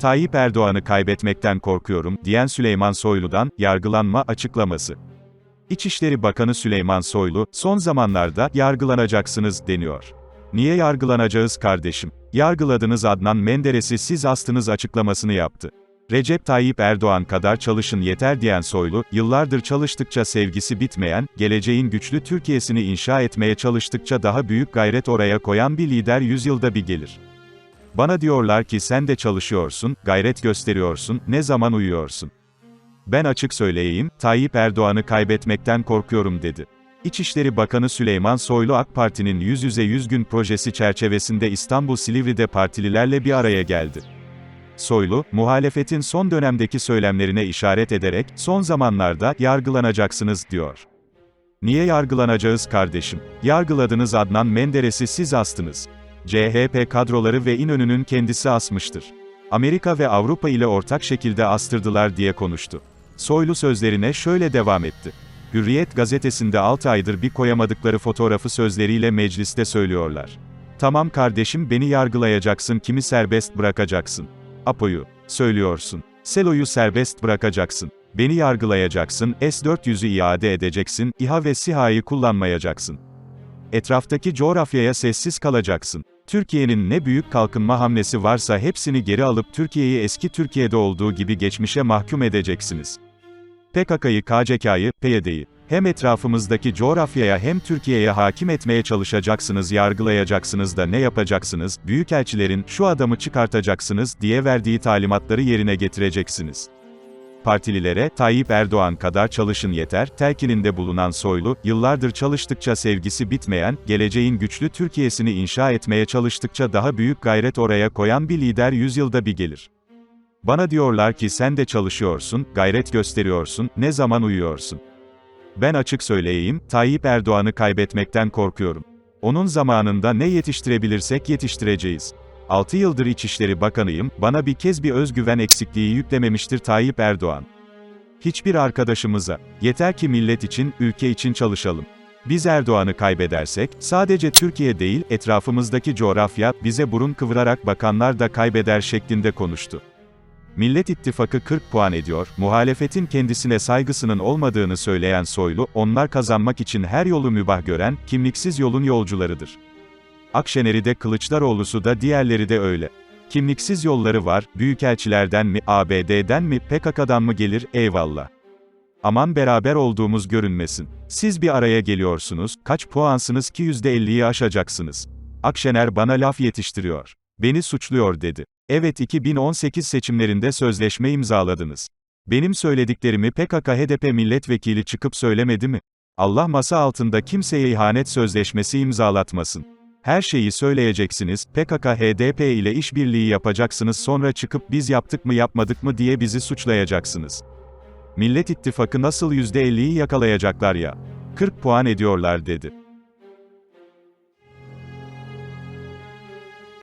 Tayyip Erdoğan'ı kaybetmekten korkuyorum, diyen Süleyman Soylu'dan, yargılanma açıklaması. İçişleri Bakanı Süleyman Soylu, son zamanlarda, yargılanacaksınız, deniyor. Niye yargılanacağız kardeşim? Yargıladınız Adnan Menderes'i siz astınız açıklamasını yaptı. Recep Tayyip Erdoğan kadar çalışın yeter diyen Soylu, yıllardır çalıştıkça sevgisi bitmeyen, geleceğin güçlü Türkiye'sini inşa etmeye çalıştıkça daha büyük gayret oraya koyan bir lider yüzyılda bir gelir. Bana diyorlar ki sen de çalışıyorsun, gayret gösteriyorsun, ne zaman uyuyorsun? Ben açık söyleyeyim, Tayyip Erdoğan'ı kaybetmekten korkuyorum dedi. İçişleri Bakanı Süleyman Soylu AK Parti'nin yüz yüze 100 gün projesi çerçevesinde İstanbul Silivri'de partililerle bir araya geldi. Soylu, muhalefetin son dönemdeki söylemlerine işaret ederek, son zamanlarda, yargılanacaksınız, diyor. Niye yargılanacağız kardeşim? Yargıladınız Adnan Menderes'i siz astınız. CHP kadroları ve İnönü'nün kendisi asmıştır. Amerika ve Avrupa ile ortak şekilde astırdılar diye konuştu. Soylu sözlerine şöyle devam etti. Hürriyet gazetesinde 6 aydır bir koyamadıkları fotoğrafı sözleriyle mecliste söylüyorlar. Tamam kardeşim beni yargılayacaksın kimi serbest bırakacaksın. Apo'yu, söylüyorsun. Selo'yu serbest bırakacaksın. Beni yargılayacaksın, S-400'ü iade edeceksin, İHA ve SİHA'yı kullanmayacaksın. Etraftaki coğrafyaya sessiz kalacaksın. Türkiye'nin ne büyük kalkınma hamlesi varsa hepsini geri alıp Türkiye'yi eski Türkiye'de olduğu gibi geçmişe mahkum edeceksiniz. PKK'yı, KCK'yı, PYD'yi hem etrafımızdaki coğrafyaya hem Türkiye'ye hakim etmeye çalışacaksınız, yargılayacaksınız da ne yapacaksınız? Büyükelçilerin şu adamı çıkartacaksınız diye verdiği talimatları yerine getireceksiniz. Partililere, Tayyip Erdoğan kadar çalışın yeter, telkininde bulunan Soylu, yıllardır çalıştıkça sevgisi bitmeyen, geleceğin güçlü Türkiye'sini inşa etmeye çalıştıkça daha büyük gayret oraya koyan bir lider yüzyılda bir gelir. Bana diyorlar ki sen de çalışıyorsun, gayret gösteriyorsun, ne zaman uyuyorsun? Ben açık söyleyeyim, Tayyip Erdoğan'ı kaybetmekten korkuyorum. Onun zamanında ne yetiştirebilirsek yetiştireceğiz. 6 yıldır İçişleri Bakanıyım, bana bir kez bir özgüven eksikliği yüklememiştir Tayyip Erdoğan. Hiçbir arkadaşımıza, yeter ki millet için, ülke için çalışalım. Biz Erdoğan'ı kaybedersek, sadece Türkiye değil, etrafımızdaki coğrafya, bize burun kıvırarak bakanlar da kaybeder şeklinde konuştu. Millet İttifakı 40 puan ediyor, muhalefetin kendisine saygısının olmadığını söyleyen Soylu, onlar kazanmak için her yolu mübah gören, kimliksiz yolun yolcularıdır. Akşener'i de Kılıçdaroğlu'su da diğerleri de öyle. Kimliksiz yolları var, büyükelçilerden mi, ABD'den mi, PKK'dan mı gelir, eyvallah. Aman beraber olduğumuz görünmesin. Siz bir araya geliyorsunuz, kaç puansınız ki %50'yi aşacaksınız. Akşener bana laf yetiştiriyor. Beni suçluyor dedi. Evet 2018 seçimlerinde sözleşme imzaladınız. Benim söylediklerimi PKK HDP milletvekili çıkıp söylemedi mi? Allah masa altında kimseye ihanet sözleşmesi imzalatmasın. Her şeyi söyleyeceksiniz, PKK HDP ile işbirliği yapacaksınız sonra çıkıp biz yaptık mı yapmadık mı diye bizi suçlayacaksınız. Millet İttifakı nasıl %50'yi yakalayacaklar ya? 40 puan ediyorlar dedi.